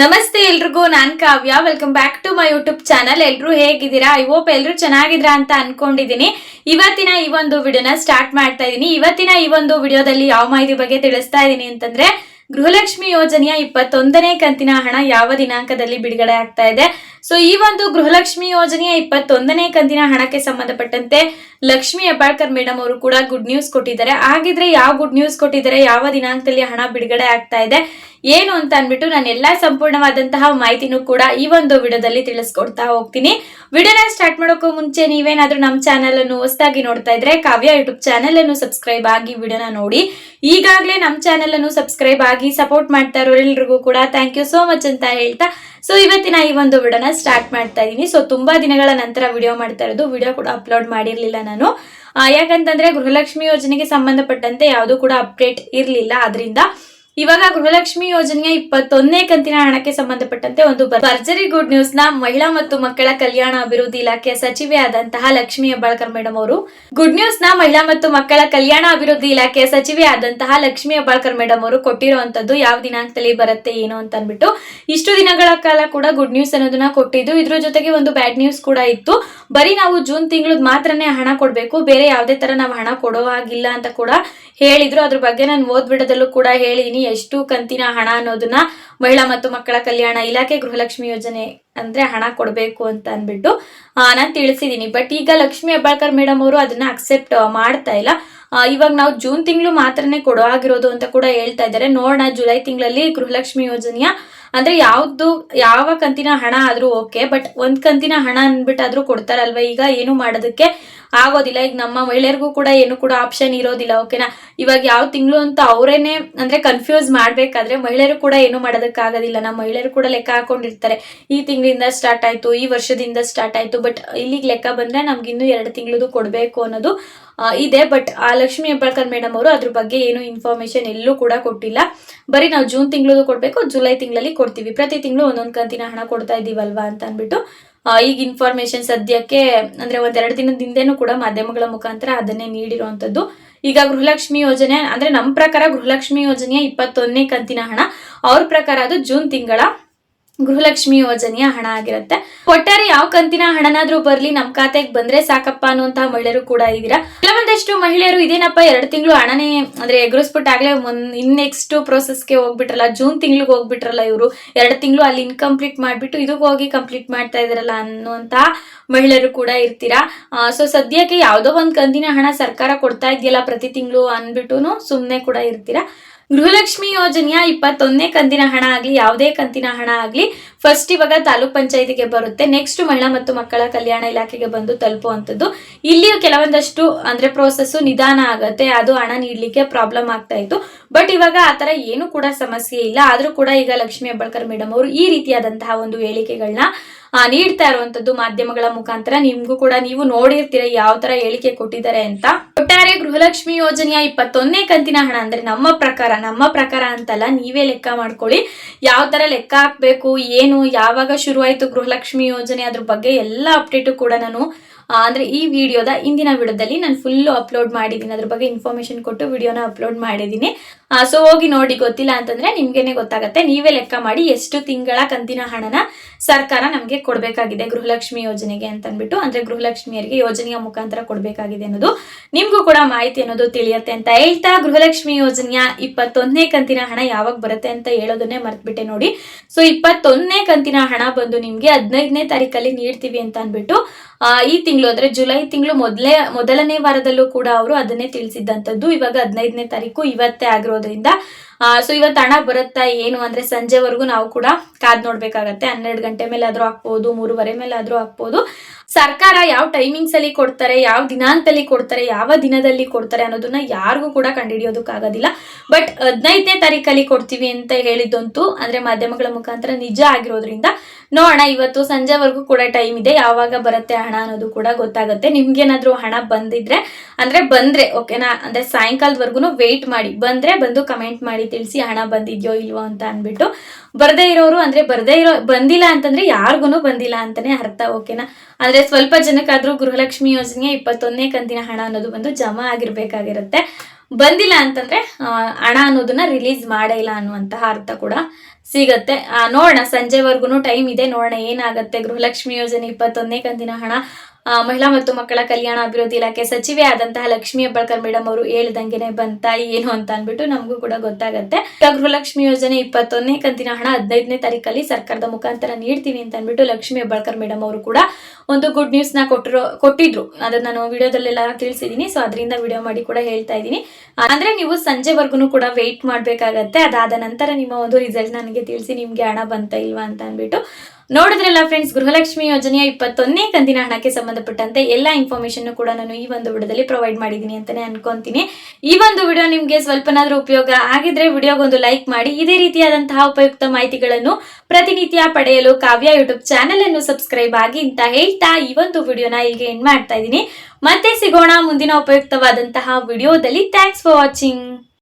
ನಮಸ್ತೆ ಎಲ್ರಿಗೂ, ನಾನ್ Kavya. Welcome back to my YouTube channel ಎಲ್ರು ಹೇಗಿದ್ದೀರಾ? ಐ ಹೋಪ್ ಎಲ್ರು ಚೆನ್ನಾಗಿದ್ರ ಅಂತ ಅನ್ಕೊಂಡಿದೀನಿ ಇವತ್ತಿನ ಈ ಒಂದು ವಿಡಿಯೋನ ಸ್ಟಾರ್ಟ್ ಮಾಡ್ತಾ ಇದೀನಿ. ಇವತ್ತಿನ ಈ ಒಂದು ವಿಡಿಯೋದಲ್ಲಿ ಯಾವ ಮಾಹಿತಿ ಬಗ್ಗೆ ತಿಳಿಸ್ತಾ ಇದೀನಿ ಅಂತಂದ್ರೆ, ಗೃಹಲಕ್ಷ್ಮಿ ಯೋಜನೆಯ ಇಪ್ಪತ್ತೊಂದನೇ ಕಂತಿನ ಹಣ ಯಾವ ದಿನಾಂಕದಲ್ಲಿ ಬಿಡುಗಡೆ ಆಗ್ತಾ ಇದೆ? ಸೊ ಈ ಒಂದು ಗೃಹಲಕ್ಷ್ಮಿ ಯೋಜನೆಯ ಇಪ್ಪತ್ತೊಂದನೇ ಕಂತಿನ ಹಣಕ್ಕೆ ಸಂಬಂಧಪಟ್ಟಂತೆ ಲಕ್ಷ್ಮಿ ಹೆಬ್ಬಾಳ್ಕರ್ ಮೇಡಮ್ ಅವರು ಕೂಡ ಗುಡ್ ನ್ಯೂಸ್ ಕೊಟ್ಟಿದ್ದಾರೆ. ಹಾಗಿದ್ರೆ ಯಾವ ಗುಡ್ ನ್ಯೂಸ್ ಕೊಟ್ಟಿದ್ದಾರೆ? ಯಾವ ದಿನಾಂಕದಲ್ಲಿ ಹಣ ಬಿಡುಗಡೆ ಆಗ್ತಾ ಇದೆ? ಏನು ಅಂತ ಅಂದ್ಬಿಟ್ಟು ನಾನು ಎಲ್ಲಾ ಸಂಪೂರ್ಣವಾದಂತಹ ಮಾಹಿತಿನೂ ಕೂಡ ಈ ಒಂದು ವಿಡಿಯೋದಲ್ಲಿ ತಿಳಿಸ್ಕೊಡ್ತಾ ಹೋಗ್ತೀನಿ. ವಿಡಿಯೋನ ಸ್ಟಾರ್ಟ್ ಮಾಡೋಕ್ಕೂ ಮುಂಚೆ ನೀವೇನಾದ್ರೂ ನಮ್ಮ ಚಾನೆಲ್ ಅನ್ನು ಹೊಸದಾಗಿ ನೋಡ್ತಾ ಇದ್ರೆ ಕಾವ್ಯ ಯೂಟ್ಯೂಬ್ ಚಾನಲ್ ಅನ್ನು ಸಬ್ಸ್ಕ್ರೈಬ್ ಆಗಿ ವಿಡಿಯೋನ ನೋಡಿ. ಈಗಾಗಲೇ ನಮ್ಮ ಚಾನೆಲ್ ಅನ್ನು ಸಬ್ಸ್ಕ್ರೈಬ್ ಆಗಿ ಸಪೋರ್ಟ್ ಮಾಡ್ತಾ ಇರೋರೆಲ್ರಿಗೂ ಕೂಡ ಥ್ಯಾಂಕ್ ಯು ಸೋ ಮಚ್ ಅಂತ ಹೇಳ್ತಾ ಸೊ ಇವತ್ತಿನ ಈ ಒಂದು ವಿಡಿಯೋನ ಸ್ಟಾರ್ಟ್ ಮಾಡ್ತಾ ಇದೀನಿ. ಸೊ ತುಂಬಾ ದಿನಗಳ ನಂತರ ವಿಡಿಯೋ ಮಾಡ್ತಾ ಇರೋದು, ವಿಡಿಯೋ ಕೂಡ ಅಪ್ಲೋಡ್ ಮಾಡಿರ್ಲಿಲ್ಲ ನಾನು. ಯಾಕಂತಂದ್ರೆ ಗೃಹಲಕ್ಷ್ಮಿ ಯೋಜನೆಗೆ ಸಂಬಂಧಪಟ್ಟಂತೆ ಯಾವುದು ಕೂಡ ಅಪ್ಡೇಟ್ ಇರ್ಲಿಲ್ಲ. ಅದರಿಂದ ಇವಾಗ ಗೃಹಲಕ್ಷ್ಮಿ ಯೋಜನೆಯ ಇಪ್ಪತ್ತೊಂದನೇ ಕಂತಿನ ಹಣಕ್ಕೆ ಸಂಬಂಧಪಟ್ಟಂತೆ ಒಂದು ಭರ್ಜರಿ ಗುಡ್ ನ್ಯೂಸ್ನ ಮಹಿಳಾ ಮತ್ತು ಮಕ್ಕಳ ಕಲ್ಯಾಣ ಅಭಿವೃದ್ಧಿ ಇಲಾಖೆಯ ಸಚಿವೆ ಆದಂತಹ ಲಕ್ಷ್ಮಿ ಹೆಬ್ಬಾಳ್ಕರ್ ಮೇಡಮ್ ಅವರು. ಗುಡ್ ನ್ಯೂಸ್ನ ಮಹಿಳಾ ಮತ್ತು ಮಕ್ಕಳ ಕಲ್ಯಾಣ ಅಭಿವೃದ್ಧಿ ಇಲಾಖೆಯ ಸಚಿವೆ ಆದಂತಹ ಲಕ್ಷ್ಮಿ ಹೆಬ್ಬಾಳ್ಕರ್ ಮೇಡಮ್ ಅವರು ಕೊಟ್ಟಿರುವಂತದ್ದು ಯಾವ ದಿನಾಂಕದಲ್ಲಿ ಬರುತ್ತೆ ಏನು ಅಂತ ಅನ್ಬಿಟ್ಟು ಇಷ್ಟು ದಿನಗಳ ಕಾಲ ಕೂಡ ಗುಡ್ ನ್ಯೂಸ್ ಅನ್ನೋದನ್ನ ಕೊಟ್ಟಿದ್ದು. ಇದ್ರ ಜೊತೆಗೆ ಒಂದು ಬ್ಯಾಡ್ ನ್ಯೂಸ್ ಕೂಡ ಇತ್ತು. ಬರೀ ನಾವು ಜೂನ್ ತಿಂಗಳದ್ ಮಾತ್ರನೇ ಹಣ ಕೊಡಬೇಕು, ಬೇರೆ ಯಾವುದೇ ತರ ನಾವು ಹಣ ಕೊಡೋ ಹಾಗಿಲ್ಲ ಅಂತ ಕೂಡ ಹೇಳಿದ್ರು. ಅದ್ರ ಬಗ್ಗೆ ನಾನು ಓದ್ಬಿಡದಲ್ಲೂ ಕೂಡ ಹೇಳಿದೀನಿ. ಎಷ್ಟು ಕಂತಿನ ಹಣ ಅನ್ನೋದನ್ನ ಮಹಿಳಾ ಮತ್ತು ಮಕ್ಕಳ ಕಲ್ಯಾಣ ಇಲಾಖೆ ಗೃಹಲಕ್ಷ್ಮಿ ಯೋಜನೆ ಅಂದ್ರೆ ಹಣ ಕೊಡಬೇಕು ಅಂತ ಅನ್ಬಿಟ್ಟು ನಾನು ತಿಳಿಸಿದೀನಿ. ಬಟ್ ಈಗ ಲಕ್ಷ್ಮಿ ಹೆಬ್ಬಾಳ್ಕರ್ ಮೇಡಮ್ ಅವರು ಅದನ್ನ ಅಕ್ಸೆಪ್ಟ್ ಮಾಡ್ತಾ ಇಲ್ಲ. ಆ, ಇವಾಗ ನಾವು ಜೂನ್ ತಿಂಗಳು ಮಾತ್ರನೇ ಕೊಡೋ ಆಗಿರೋದು ಅಂತ ಕೂಡ ಹೇಳ್ತಾ ಇದ್ದಾರೆ. ನೋಡೋಣ ಜುಲೈ ತಿಂಗಳಲ್ಲಿ ಗೃಹಲಕ್ಷ್ಮಿ ಯೋಜನೆಯ ಅಂದ್ರೆ ಯಾವ್ದು ಯಾವ ಕಂತಿನ ಹಣ ಆದ್ರೂ ಓಕೆ. ಬಟ್ ಒಂದ್ ಕಂತಿನ ಹಣ ಅಂದ್ಬಿಟ್ಟಾದ್ರೂ ಕೊಡ್ತಾರಲ್ವಾ? ಈಗ ಏನು ಮಾಡೋದಕ್ಕೆ ಆಗೋದಿಲ್ಲ. ಈಗ ನಮ್ಮ ಮಹಿಳೆಯರಿಗೂ ಕೂಡ ಏನು ಕೂಡ ಆಪ್ಷನ್ ಇರೋದಿಲ್ಲ ಓಕೆನಾ ಇವಾಗ ಯಾವ ತಿಂಗಳು ಅಂತ ಅವರೇನೆ ಅಂದ್ರೆ ಕನ್ಫ್ಯೂಸ್ ಮಾಡ್ಬೇಕಾದ್ರೆ ಮಹಿಳೆಯರು ಕೂಡ ಏನು ಮಾಡೋದಕ್ಕಾಗೋದಿಲ್ಲ. ನಮ್ಮ ಮಹಿಳೆಯರು ಕೂಡ ಲೆಕ್ಕ ಹಾಕೊಂಡಿರ್ತಾರೆ. ಈ ತಿಂಗಳಿಂದ ಸ್ಟಾರ್ಟ್ ಆಯ್ತು, ಈ ವರ್ಷದಿಂದ ಸ್ಟಾರ್ಟ್ ಆಯ್ತು ಬಟ್ ಇಲ್ಲಿಗೆ ಲೆಕ್ಕ ಬಂದ್ರೆ ನಮ್ಗೆ ಇನ್ನೂ ಎರಡು ತಿಂಗಳದು ಕೊಡಬೇಕು ಅನ್ನೋದು ಇದೆ. ಬಟ್ ಆ ಲಕ್ಷ್ಮಿ ಹೆಬ್ಬಾಳ್ಕರ್ ಮೇಡಮ್ ಅವರು ಅದ್ರ ಬಗ್ಗೆ ಏನು ಇನ್ಫಾರ್ಮೇಶನ್ ಎಲ್ಲೂ ಕೂಡ ಕೊಟ್ಟಿಲ್ಲ. ಬರೀ ನಾವು ಜೂನ್ ತಿಂಗಳದು ಕೊಡಬೇಕು ಜುಲೈ ತಿಂಗಳಲ್ಲಿ ಕೊಡ್ತೀವಿ. ಪ್ರತಿ ತಿಂಗಳು ಒಂದೊಂದು ಕಂತಿನ ಹಣ ಕೊಡ್ತಾ ಇದೀವಲ್ವಾ ಅಂತ ಅಂದ್ಬಿಟ್ಟು ಈಗ ಇನ್ಫಾರ್ಮೇಶನ್ ಸದ್ಯಕ್ಕೆ, ಅಂದ್ರೆ ಒಂದೆರಡು ದಿನದ ಹಿಂದೆನು ಕೂಡ ಮಾಧ್ಯಮಗಳ ಮುಖಾಂತರ ಅದನ್ನೇ ನೀಡಿರುವಂತದ್ದು ಈಗ ಗೃಹಲಕ್ಷ್ಮಿ ಯೋಜನೆ, ಅಂದ್ರೆ ನಮ್ಮ ಪ್ರಕಾರ ಗೃಹಲಕ್ಷ್ಮಿ ಯೋಜನೆಯ ಇಪ್ಪತ್ತೊಂದನೇ ಕಂತಿನ ಹಣ, ಅವ್ರ ಪ್ರಕಾರ ಅದು ಜೂನ್ ತಿಂಗಳ ಗೃಹಲಕ್ಷ್ಮಿ ಯೋಜನೆಯ ಹಣ ಆಗಿರುತ್ತೆ. ಒಟ್ಟಾರೆ ಯಾವ ಕಂತಿನ ಹಣನಾದ್ರೂ ಬರ್ಲಿ, ನಮ್ ಖಾತೆಗೆ ಬಂದ್ರೆ ಸಾಕಪ್ಪ ಅನ್ನುವಂತಹ ಮಹಿಳೆಯರು ಕೂಡ ಇದ್ದೀರಾ? ಕೆಲವೊಂದಷ್ಟು ಮಹಿಳೆಯರು ಇದೇನಪ್ಪ, ಎರಡು ತಿಂಗಳು ಹಣನೇ ಅಂದ್ರೆ ಎಗರಿಸ್ಬಿಟ್ಟಾಗ್ಲೇ ಮುನ್ ಇನ್ ನೆಕ್ಸ್ಟ್ಗೆ ಹೋಗ್ಬಿಟ್ರಲ್ಲ, ಜೂನ್ ತಿಂಗ್ಳಿಗೆ ಹೋಗ್ಬಿಟ್ರಲ್ಲ ಇವರು. ಎರಡು ತಿಂಗಳು ಅಲ್ಲಿ ಇನ್ಕಂಪ್ಲೀಟ್ ಮಾಡ್ಬಿಟ್ಟು ಇದಕ್ಕೆ ಹೋಗಿ ಕಂಪ್ಲೀಟ್ ಮಾಡ್ತಾ ಇದಾರಲ್ಲ ಅನ್ನುವಂತ ಮಹಿಳೆಯರು ಕೂಡ ಇರ್ತೀರಾ? ಸೊ ಸದ್ಯಕ್ಕೆ ಯಾವ್ದೋ ಒಂದ್ ಕಂತಿನ ಹಣ ಸರ್ಕಾರ ಕೊಡ್ತಾ ಇದೆಯಲ್ಲ ಪ್ರತಿ ತಿಂಗಳು ಅನ್ಬಿಟ್ಟು ಸುಮ್ನೆ ಕೂಡ ಇರ್ತೀರಾ? ಗೃಹಲಕ್ಷ್ಮಿ ಯೋಜನೆಯ ಇಪ್ಪತ್ತೊಂದನೇ ಕಂತಿನ ಹಣ ಆಗಲಿ, ಯಾವುದೇ ಕಂತಿನ ಹಣ ಆಗಲಿ ಫಸ್ಟ್ ಇವಾಗ ತಾಲೂಕ್ ಪಂಚಾಯತಿಗೆ ಬರುತ್ತೆ. ನೆಕ್ಸ್ಟ್ ಮಹಿಳಾ ಮತ್ತು ಮಕ್ಕಳ ಕಲ್ಯಾಣ ಇಲಾಖೆಗೆ ಬಂದು ತಲುಪುವಂಥದ್ದು. ಇಲ್ಲಿಯೂ ಕೆಲವೊಂದಷ್ಟು ಅಂದ್ರೆ ಪ್ರೋಸೆಸ್ ನಿಧಾನ ಆಗುತ್ತೆ, ಅದು ಹಣ ನೀಡಲಿಕ್ಕೆ ಪ್ರಾಬ್ಲಮ್ ಆಗ್ತಾ ಇತ್ತು. ಬಟ್ ಇವಾಗ ಆ ಆತರ ಏನು ಕೂಡ ಸಮಸ್ಯೆ ಇಲ್ಲ. ಆದರೂ ಕೂಡ ಈಗ ಲಕ್ಷ್ಮೀ ಹೆಬ್ಬಾಳ್ಕರ್ ಮೇಡಮ್ ಅವರು ಈ ರೀತಿಯಾದಂತಹ ಒಂದು ಹೇಳಿಕೆಗಳನ್ನ ನೀಡ್ತಾ ಇರುವಂತದ್ದು ಮಾಧ್ಯಮಗಳ ಮುಖಾಂತರ. ನಿಮ್ಗೂ ಕೂಡ ನೀವು ನೋಡಿರ್ತೀರ ಯಾವ ತರ ಹೇಳಿಕೆ ಕೊಟ್ಟಿದ್ದಾರೆ ಅಂತ. ಒಟ್ಟಾರೆ ಗೃಹಲಕ್ಷ್ಮಿ ಯೋಜನೆಯ ಇಪ್ಪತ್ತೊಂದನೇ ಕಂತಿನ ಹಣ ಅಂದ್ರೆ ನಮ್ಮ ಪ್ರಕಾರ ನಮ್ಮ ಪ್ರಕಾರ ಅಂತಲ್ಲ, ನೀವೇ ಲೆಕ್ಕ ಮಾಡ್ಕೊಳ್ಳಿ. ಯಾವ ತರ ಲೆಕ್ಕ ಹಾಕ್ಬೇಕು, ಏನು, ಯಾವಾಗ ಶುರುವಾಯಿತು ಗೃಹಲಕ್ಷ್ಮಿ ಯೋಜನೆ ಅದ್ರ ಬಗ್ಗೆ ಎಲ್ಲಾ ಅಪ್ಡೇಟು ಕೂಡ ನಾನು ಅಂದ್ರೆ ಈ ವಿಡಿಯೋದ ಇಂದಿನ ವಿಡಿಯೋದಲ್ಲಿ ನಾನು ಫುಲ್ ಅಪ್ಲೋಡ್ ಮಾಡಿದ್ದೀನಿ. ಅದ್ರ ಬಗ್ಗೆ ಇನ್ಫಾರ್ಮೇಶನ್ ಕೊಟ್ಟು ವಿಡಿಯೋನ ಅಪ್ಲೋಡ್ ಮಾಡಿದ್ದೀನಿ. ಸೊ ಹೋಗಿ ನೋಡಿ ಗೊತ್ತಿಲ್ಲ ಅಂತಂದ್ರೆ ನಿಮ್ಗೆನೆ ಗೊತ್ತಾಗತ್ತೆ. ನೀವೇ ಲೆಕ್ಕ ಮಾಡಿ ಎಷ್ಟು ತಿಂಗಳ ಕಂತಿನ ಹಣನ ಸರ್ಕಾರ ನಮಗೆ ಕೊಡ್ಬೇಕಾಗಿದೆ ಗೃಹಲಕ್ಷ್ಮಿ ಯೋಜನೆಗೆ ಅಂತ ಅಂದ್ಬಿಟ್ಟು ಅಂದ್ರೆ ಗೃಹಲಕ್ಷ್ಮಿಯರಿಗೆ ಯೋಜನೆಯ ಮುಖಾಂತರ ಕೊಡ್ಬೇಕಾಗಿದೆ ಅನ್ನೋದು ನಿಮ್ಗೂ ಕೂಡ ಮಾಹಿತಿ ಅನ್ನೋದು ತಿಳಿಯುತ್ತೆ ಅಂತ ಹೇಳ್ತಾ. ಗೃಹಲಕ್ಷ್ಮಿ ಯೋಜನೆಯ ಇಪ್ಪತ್ತೊಂದನೇ ಕಂತಿನ ಹಣ ಯಾವಾಗ ಬರುತ್ತೆ ಅಂತ ಹೇಳೋದನ್ನೇ ಮರ್ತ್ಬಿಟ್ಟೆ ನೋಡಿ. ಸೊ ಇಪ್ಪತ್ತೊಂದನೇ ಕಂತಿನ ಹಣ ಬಂದು ನಿಮ್ಗೆ ಹದಿನೈದನೇ ತಾರೀಕಲ್ಲಿ ನೀಡ್ತೀವಿ ಅಂತ ಅಂದ್ಬಿಟ್ಟು ಆ, ಈ ತಿಂಗಳು ಅಂದ್ರೆ ಜುಲೈ ತಿಂಗಳು ಮೊದಲೇ ಮೊದಲನೇ ವಾರದಲ್ಲೂ ಕೂಡ ಅವರು ಅದನ್ನೇ ತಿಳಿಸಿದ್ದಂಥದ್ದು. ಇವಾಗ ಹದಿನೈದನೇ ತಾರೀಕು ಇವತ್ತೇ ಆಗಿರೋದ್ರಿಂದ ಸೊ ಇವತ್ತು ಹಣ ಬರುತ್ತಾ ಏನು ಅಂದ್ರೆ ಸಂಜೆವರೆಗೂ ನಾವು ಕೂಡ ಕಾದ್ ನೋಡ್ಬೇಕಾಗತ್ತೆ. ಹನ್ನೆರಡು ಗಂಟೆ ಮೇಲೆ ಆದ್ರೂ ಹಾಕ್ಬೋದು, ಮೂರುವರೆ ಮೇಲೆ ಆದ್ರೂ ಹಾಕ್ಬೋದು. ಸರ್ಕಾರ ಯಾವ ಟೈಮಿಂಗ್ಸ್ ಅಲ್ಲಿ ಕೊಡ್ತಾರೆ, ಯಾವ ದಿನಾಂಕದಲ್ಲಿ ಕೊಡ್ತಾರೆ, ಯಾವ ದಿನದಲ್ಲಿ ಕೊಡ್ತಾರೆ ಅನ್ನೋದನ್ನ ಯಾರಿಗೂ ಕೂಡ ಕಂಡುಹಿಡಿಯೋದಕ್ಕಾಗೋದಿಲ್ಲ. ಬಟ್ ಹದಿನೈದನೇ ತಾರೀಕಲ್ಲಿ ಕೊಡ್ತೀವಿ ಅಂತ ಹೇಳಿದ್ದಂತೂ ಅಂದ್ರೆ ಮಾಧ್ಯಮಗಳ ಮುಖಾಂತರ ನಿಜ ಆಗಿರೋದ್ರಿಂದ ನೋಡೋಣ, ಇವತ್ತು ಸಂಜೆವರೆಗೂ ಕೂಡ ಟೈಮ್ ಇದೆ. ಯಾವಾಗ ಬರುತ್ತೆ ಹಣ ಅನ್ನೋದು ಕೂಡ ಗೊತ್ತಾಗುತ್ತೆ. ನಿಮ್ಗೇನಾದ್ರೂ ಹಣ ಬಂದಿದ್ರೆ, ಅಂದ್ರೆ ಬಂದ್ರೆ ಓಕೆನಾ ಅಂದ್ರೆ ಸಾಯಂಕಾಲದವರೆಗೂ ವೆಯ್ಟ್ ಮಾಡಿ. ಬಂದ್ರೆ ಬಂದು ಕಮೆಂಟ್ ಮಾಡಿ ತಿಳಿಸಿ ಹಣ ಬಂದಿದ್ಯೋ ಇಲ್ವೋ ಅಂತ ಅನ್ಬಿಟ್ಟು ಬರದೇ ಇರೋರು ಅಂದ್ರೆ ಬರದೇ ಇರೋ, ಬಂದಿಲ್ಲ ಅಂತಂದ್ರೆ ಯಾರಿಗೂ ಬಂದಿಲ್ಲ ಅಂತಾನೆ ಅರ್ಥ ಓಕೆನಾ ಅಂದ್ರೆ ಸ್ವಲ್ಪ ಜನಕ್ಕಾದ್ರೂ ಗೃಹಲಕ್ಷ್ಮಿ ಯೋಜನೆ ಇಪ್ಪತ್ತೊಂದನೇ ಕಂತಿನ ಹಣ ಅನ್ನೋದು ಬಂದು ಜಮಾ ಆಗಿರ್ಬೇಕಾಗಿರುತ್ತೆ. ಬಂದಿಲ್ಲ ಅಂತಂದ್ರೆ ಹಣ ಅನ್ನೋದನ್ನ ರಿಲೀಸ್ ಮಾಡೇ ಇಲ್ಲ ಅನ್ನುವಂತಹ ಅರ್ಥ ಕೂಡ ಸಿಗತ್ತೆ. ನೋಡೋಣ, ಸಂಜೆವರೆಗೂ ಟೈಮ್ ಇದೆ, ನೋಡೋಣ ಏನಾಗುತ್ತೆ. ಗೃಹಲಕ್ಷ್ಮಿ ಯೋಜನೆ ಇಪ್ಪತ್ತೊಂದನೇ ಕಂತಿನ ಹಣ. ಮಹಿಳಾ ಮತ್ತು ಮಕ್ಕಳ ಕಲ್ಯಾಣ ಅಭಿವೃದ್ಧಿ ಇಲಾಖೆ ಸಚಿವೆ ಆದಂತಹ ಲಕ್ಷ್ಮಿ ಹೆಬ್ಬಾಳ್ಕರ್ ಮೇಡಮ್ ಅವರು ಹೇಳ್ದಂಗೆನೆ ಬಂತ ಏನು ಅಂತ ಅನ್ಬಿಟ್ಟು ನಮಗೂ ಕೂಡ ಗೊತ್ತಾಗತ್ತೆ. ಗೃಹಲಕ್ಷ್ಮಿ ಯೋಜನೆ ಇಪ್ಪತ್ತೊಂದನೇ ಕಂತಿನ ಹಣ ಹದಿನೈದನೇ ತಾರೀಕಲ್ಲಿ ಸರ್ಕಾರದ ಮುಖಾಂತರ ನೀಡ್ತೀವಿ ಅಂತ ಅನ್ಬಿಟ್ಟು ಲಕ್ಷ್ಮಿ ಹೆಬ್ಬಾಳ್ಕರ್ ಮೇಡಮ್ ಅವರು ಕೂಡ ಒಂದು ಗುಡ್ ನ್ಯೂಸ್ನ ಕೊಟ್ಟಿರೋ ಕೊಟ್ಟಿದ್ರು. ಅದನ್ನ ನಾನು ವಿಡಿಯೋದಲ್ಲೆಲ್ಲ ತಿಳಿಸಿದೀನಿ ಸೊ ಅದರಿಂದ ವಿಡಿಯೋ ಮಾಡಿ ಕೂಡ ಹೇಳ್ತಾ ಇದ್ದೀನಿ ಅಂದ್ರೆ ನೀವು ಸಂಜೆವರೆಗೂ ಕೂಡ ವೆಯ್ಟ್ ಮಾಡ್ಬೇಕಾಗತ್ತೆ. ಅದಾದ ನಂತರ ನಿಮ್ಮ ಒಂದು ರಿಸಲ್ಟ್ ನನಗೆ ತಿಳಿಸಿ ನಿಮಗೆ ಹಣ ಬಂತ ಇಲ್ವಾ ಅಂತ ಅಂದ್ಬಿಟ್ಟು ನೋಡಿದ್ರಲ್ಲ ಫ್ರೆಂಡ್ಸ್ ಗೃಹಲಕ್ಷ್ಮಿ ಯೋಜನೆಯ ಇಪ್ಪತ್ತೊಂದನೇ ಕಂತಿನ ಹಣಕ್ಕೆ ಸಂಬಂಧಪಟ್ಟಂತೆ ಎಲ್ಲ ಇನ್ಫಾರ್ಮೇಷನ್ ಕೂಡ ನಾನು ಈ ಒಂದು ವಿಡಿಯೋದಲ್ಲಿ ಪ್ರೊವೈಡ್ ಮಾಡಿದ್ದೀನಿ ಅಂತಾನೆ ಅನ್ಕೊಂತೀನಿ. ಈ ಒಂದು ವಿಡಿಯೋ ನಿಮಗೆ ಸ್ವಲ್ಪನಾದ್ರೂ ಉಪಯೋಗ ಆಗಿದ್ರೆ ವಿಡಿಯೋಗೊಂದು ಲೈಕ್ ಮಾಡಿ, ಇದೇ ರೀತಿಯಾದಂತಹ ಉಪಯುಕ್ತ ಮಾಹಿತಿಗಳನ್ನು ಪ್ರತಿನಿತ್ಯ ಪಡೆಯಲು ಕಾವ್ಯ ಯೂಟ್ಯೂಬ್ ಚಾನೆಲ್ ಅನ್ನು ಸಬ್ಸ್ಕ್ರೈಬ್ ಆಗಿ ಅಂತ ಹೇಳ್ತಾ ಈ ಒಂದು ವಿಡಿಯೋನ ಇಲ್ಲಿಗೆ ಎಂಡ್ ಮಾಡ್ತಾ ಇದ್ದೀನಿ. ಮತ್ತೆ ಸಿಗೋಣ ಮುಂದಿನ ಉಪಯುಕ್ತವಾದಂತಹ ವಿಡಿಯೋದಲ್ಲಿ. Thanks for watching